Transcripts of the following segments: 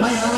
欢迎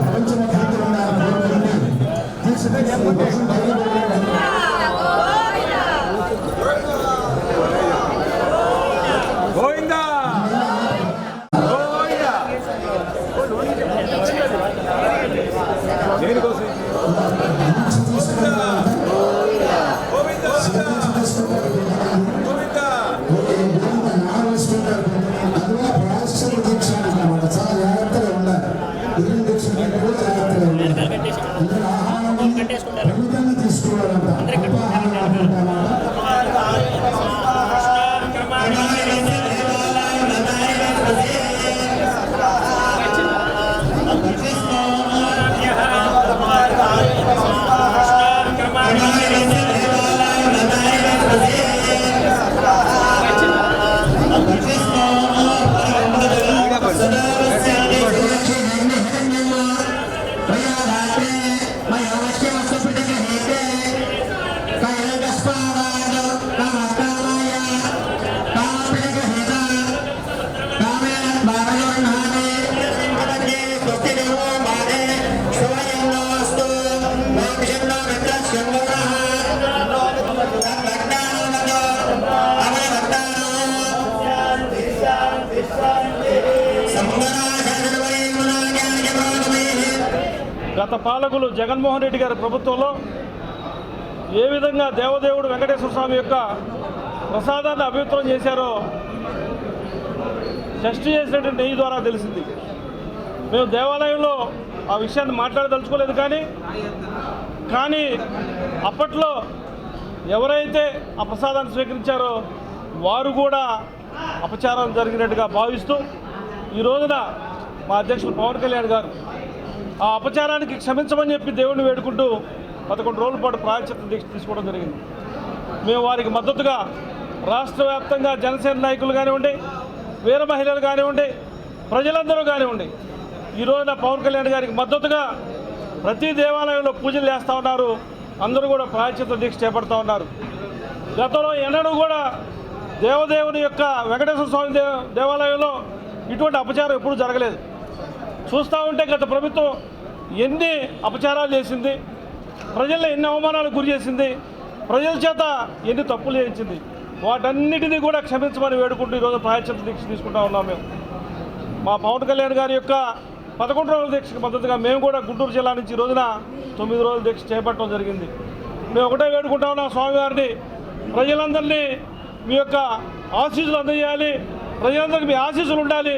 గత పాలకులు జగన్మోహన్ రెడ్డి గారి ప్రభుత్వంలో ఏ విధంగా దేవదేవుడు వెంకటేశ్వర స్వామి యొక్క ప్రసాదాన్ని అభివృద్ధం చేశారో టెస్ట్ చేసినటువంటి నెయ్యి ద్వారా తెలిసింది. మేము దేవాలయంలో ఆ విషయాన్ని మాట్లాడదలుచుకోలేదు కానీ కానీ అప్పట్లో ఎవరైతే ఆ ప్రసాదాన్ని స్వీకరించారో వారు కూడా అపచారం జరిగినట్టుగా భావిస్తూ ఈ రోజున మా అధ్యక్షులు పవన్ కళ్యాణ్ గారు ఆ అపచారానికి క్షమించమని చెప్పి దేవుణ్ణి వేడుకుంటూ పదకొండు రోజుల పాటు ప్రాయశ్చిత్త దీక్ష తీసుకోవడం జరిగింది. మేము వారికి మద్దతుగా రాష్ట్ర వ్యాప్తంగా జనసేన నాయకులు కానివ్వండి వీర మహిళలు కానివ్వండి ప్రజలందరూ కానివ్వండి ఈ రోజున పవన్ కళ్యాణ్ గారికి మద్దతుగా ప్రతి దేవాలయంలో పూజలు చేస్తూ ఉన్నారు. అందరూ కూడా ప్రాయశ్చిత్త దీక్ష చేపడుతూ ఉన్నారు. గతంలో ఎన్నడూ కూడా దేవదేవుని యొక్క వెంకటేశ్వర స్వామి దేవ దేవాలయంలో ఇటువంటి అపచారం ఎప్పుడూ జరగలేదు. చూస్తూ ఉంటే గత ప్రభుత్వం ఎన్ని అపచారాలు చేసింది ప్రజల్ని ఎన్ని అవమానాలకు గురి చేసింది ప్రజల చేత ఎన్ని తప్పులు చేయించింది వాటన్నిటినీ కూడా క్షమించమని వేడుకుంటూ ఈరోజు ప్రాయశ్చిత్త దీక్ష తీసుకుంటా ఉన్నాం మేము. మా పవన్ కళ్యాణ్ గారి యొక్క పదకొండు రోజుల దీక్షకు మద్దతుగా మేము కూడా గుంటూరు జిల్లా నుంచి రోజున తొమ్మిది రోజుల దీక్ష చేపట్టడం జరిగింది. మేము ఒకటే వేడుకుంటా ఉన్నాం స్వామివారిని. ప్రజలందరినీ మీ యొక్క ఆశీస్సులు అందజేయాలి. ప్రజలందరికీ మీ ఆశీస్సులు ఉండాలి.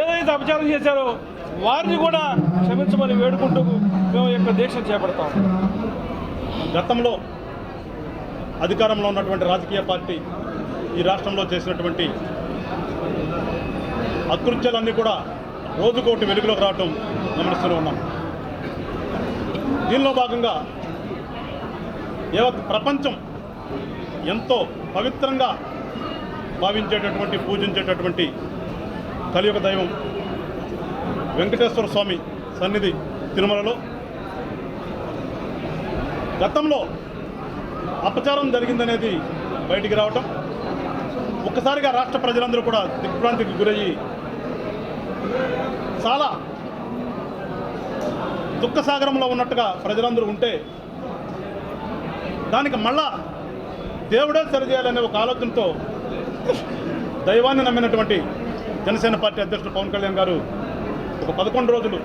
ఏదైతే అపచారం చేశారో వారిని కూడా క్షమించమని వేడుకుంటూ మేము యొక్క దీక్ష చేపడతాం. గతంలో అధికారంలో ఉన్నటువంటి రాజకీయ పార్టీ ఈ రాష్ట్రంలో చేసినటువంటి అకృత్యాలన్నీ కూడా రోజుకోటి వెలుగులోకి రావటం గమనిస్తూనే ఉన్నాం. దీనిలో భాగంగా ఏ ప్రపంచం ఎంతో పవిత్రంగా భావించేటటువంటి పూజించేటటువంటి కలియుగ దైవం వెంకటేశ్వర స్వామి సన్నిధి తిరుమలలో. గతంలో అపచారం జరిగిందనేది బయటికి రావటం ఒక్కసారిగా రాష్ట్ర ప్రజలందరూ కూడా దిగ్భ్రాంతికి గురయ్యి చాలా దుఃఖసాగరంలో ఉన్నట్టుగా ప్రజలందరూ ఉంటే దానికి మళ్ళా దేవుడే సరిచేయాలనే ఒక ఆలోచనతో దైవాన్ని నమ్మినటువంటి జనసేన పార్టీ అధ్యక్షుడు పవన్ కళ్యాణ్ గారు ఒక పదకొండు రోజులు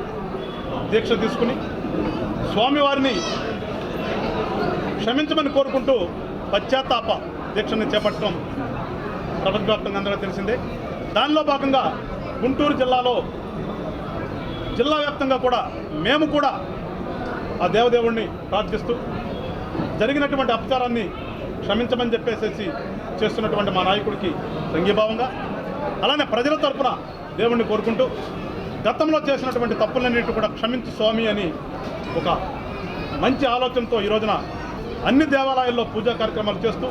దీక్ష తీసుకుని స్వామివారిని క్షమించమని కోరుకుంటూ పశ్చాత్తాప దీక్షను చేపట్టడం ప్రపంచవ్యాప్తంగా అందరూ తెలిసిందే. దానిలో భాగంగా గుంటూరు జిల్లాలో జిల్లా వ్యాప్తంగా కూడా మేము కూడా ఆ దేవదేవుణ్ణి ప్రార్థిస్తూ జరిగినటువంటి అపచారాన్ని క్షమించమని చెప్పేసేసి చేస్తున్నటువంటి మా నాయకుడికి సంఘీభావంగా అలానే ప్రజల తరపున దేవుణ్ణి కోరుకుంటూ గతంలో చేసినటువంటి తప్పులన్నిటి కూడా క్షమించు స్వామి అని ఒక మంచి ఆలోచనతో ఈ రోజున అన్ని దేవాలయాల్లో పూజా కార్యక్రమాలు చేస్తూ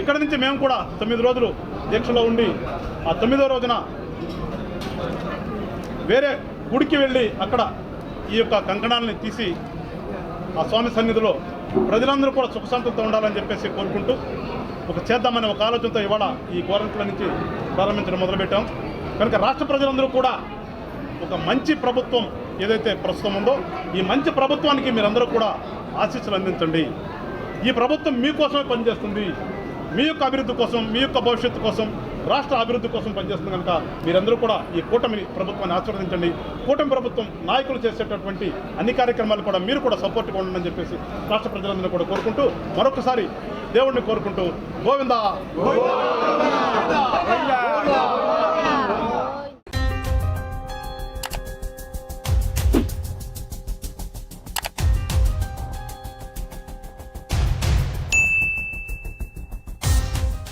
ఇక్కడి నుంచి మేము కూడా తొమ్మిది రోజులు దీక్షలో ఉండి ఆ తొమ్మిదో రోజున వేరే గుడికి వెళ్ళి అక్కడ ఈ యొక్క కంకణాలని తీసి ఆ స్వామి సన్నిధిలో ప్రజలందరూ కూడా సుఖశాంతులతో ఉండాలని చెప్పేసి కోరుకుంటూ ఒక చేద్దామనే ఒక ఆలోచనతో ఇవాళ ఈ కోరంట్ల నుంచి ప్రారంభించడం మొదలుపెట్టాం. కనుక రాష్ట్ర ప్రజలందరూ కూడా ఒక మంచి ప్రభుత్వం ఏదైతే ప్రస్తుతం ఉందో ఈ మంచి ప్రభుత్వానికి మీరందరూ కూడా ఆశీస్సులు అందించండి. ఈ ప్రభుత్వం మీకోసమే పనిచేస్తుంది. మీ యొక్క అభివృద్ధి కోసం మీ యొక్క భవిష్యత్తు కోసం రాష్ట్ర అభివృద్ధి కోసం పనిచేస్తుంది కనుక మీరందరూ కూడా ఈ కూటమి ప్రభుత్వాన్ని ఆశీర్వదించండి. కూటమి ప్రభుత్వం నాయకులు చేసేటటువంటి అన్ని కార్యక్రమాలు కూడా మీరు కూడా సపోర్ట్గా ఉండండి చెప్పేసి రాష్ట్ర ప్రజలందరూ కూడా కోరుకుంటూ మరొకసారి దేవుణ్ణి కోరుకుంటూ గోవిందా!